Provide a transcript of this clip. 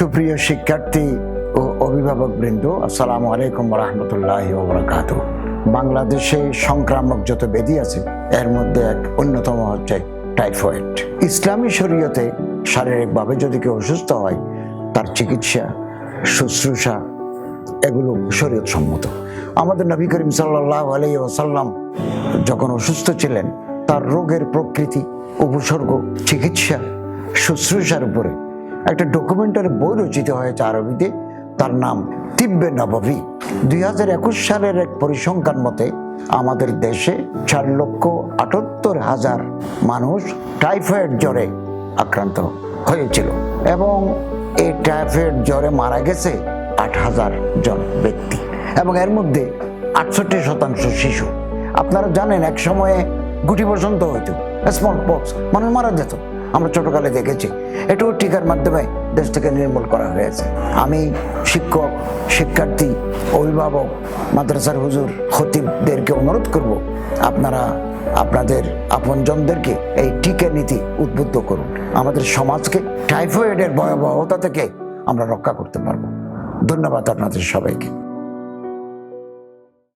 সুপ্রিয় শিক্ষার্থী ও অভিভাবক বৃন্দ আসসালামু আলাইকুম রহমতুল্লাহ বরকাত বাংলাদেশে সংক্রামক যত ব্যাধি আছে, এর মধ্যে এক অন্যতম হচ্ছে টাইফয়েড। ইসলামী শরীয়তে শারীরিকভাবে যদি কেউ অসুস্থ হয়, তার চিকিৎসা, শুশ্রূষা, এগুলো শরীয়ত সম্মত আমাদের নবী করিম সাল্লাহ আলাই ওসাল্লাম যখন অসুস্থ ছিলেন, তার রোগের প্রকৃতি, উপসর্গ, চিকিৎসা, শুশ্রূষার উপরে একটা ডকুমেন্টারি বই রচিত হয়েছে আরবিতে। তার নাম তিব্বে নববী। দুই হাজার একুশ সালের এক পরিসংখ্যান মতে, আমাদের দেশে চার লক্ষ আটাত্তর হাজার মানুষ টাইফয়েড জ্বরে আক্রান্ত হয়েছিল এবং এই টাইফয়েড জ্বরে মারা গেছে আট হাজার জন ব্যক্তি এবং এর মধ্যে আটষট্টি শতাংশ শিশু। আপনারা জানেন, এক সময়ে গুটি বসন্ত হইতো স্মল পক্স মানুষ মারা যেত। আমরা ছোটকালে দেখেছি। এটাও টিকার মাধ্যমে দেশ থেকে নির্মূল করা হয়েছে। আমি শিক্ষক, শিক্ষার্থী, অভিভাবক, মাদ্রাসার হুজুর, খতিবদেরকে অনুরোধ করব, আপনারা, আপনাদের আপনজনদেরকে এই টিকা নীতি উদ্বুদ্ধ করুন। আমাদের সমাজকে টাইফয়েডের ভয়াবহতা থেকে আমরা রক্ষা করতে পারব। ধন্যবাদ আপনাদের সবাইকে।